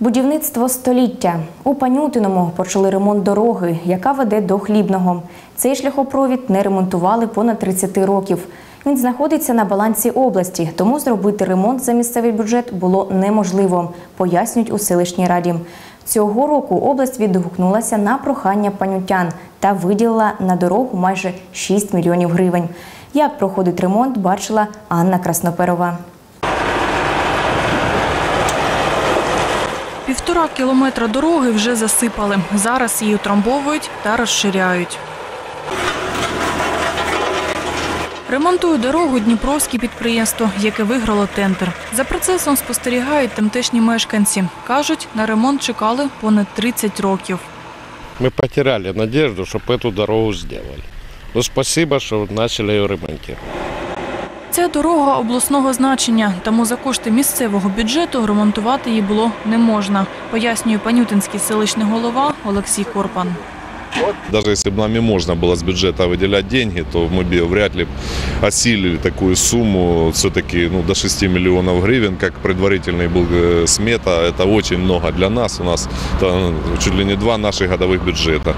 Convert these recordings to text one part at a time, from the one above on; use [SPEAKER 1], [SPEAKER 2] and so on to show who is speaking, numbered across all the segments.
[SPEAKER 1] Будівництво століття у Панютиному почали ремонт дороги, яка веде до хлібного. Цей шляхопровід не ремонтували понад 30 років. Він знаходиться на балансі області, тому зробити ремонт за місцевий бюджет було неможливо, пояснюють у селищній раді. Цього року область відгукнулася на прохання панютян та виділила на дорогу майже 6 мільйонів гривень. Як проходить ремонт, бачила Анна Красноперова.
[SPEAKER 2] Півтора кілометра дороги вже засипали. Зараз її утрамбовують та розширяють. Ремонтує дорогу Дніпровське підприємство, яке виграло тендер. За процесом спостерігають тамтешні мешканці. Кажуть, на ремонт чекали понад 30 років.
[SPEAKER 3] Мы потеряли надежду, чтобы эту дорогу сделали. Но спасибо, что начали ее ремонтировать.
[SPEAKER 2] Ця дорога обласного значення, тому за кошти місцевого бюджету ремонтувати її було не можна, пояснює панютинський селищний голова Олексій Корпан.
[SPEAKER 4] Даже если бы нами можно было с бюджета выделять деньги, то мы бы вряд ли осилили такую сумму, все-таки ну, до 6 миллионов гривен, как предварительный был э, смета. Это очень много для нас. У нас это, ну, чуть ли не два наших годовых бюджета.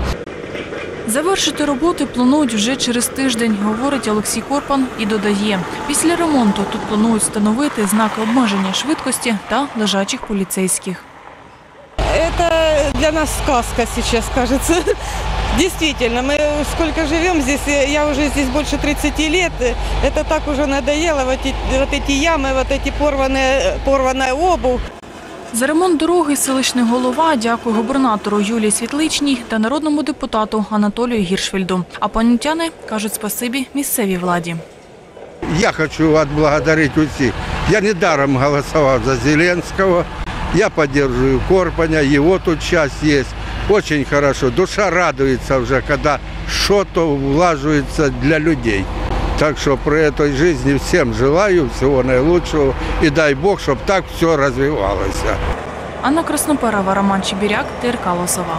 [SPEAKER 2] Завершити роботи планують вже через тиждень, говорить Олексій Корпан і додає. Після ремонту тут планують встановити знаки обмеження швидкості та лежачих поліцейських.
[SPEAKER 5] Это для нас сказка сейчас кажется. Действительно, мы сколько живем здесь, я уже здесь больше 30 лет, это так уже надоело, вот эти, вот эти ямы, вот эти порванные, порванная обувь.
[SPEAKER 2] За ремонт дороги селищний голова дякує губернатору Юлії Світличній та народному депутату Анатолію Гіршфельду. А панютяни кажуть спасибі місцевій владі.
[SPEAKER 6] Я хочу отблагодарить усіх. Я недаром голосовал за Зеленского. Я поддерживаю Корпаня, его тут часть есть. Очень хорошо. Душа радуется уже, когда что-то влаживается для людей. Так що при этой жизни всім желаю всього найкращого і дай Бог, щоб так все розвивалося.
[SPEAKER 2] Анна Красноперова, Роман Чебіряк, ТРК Лосова.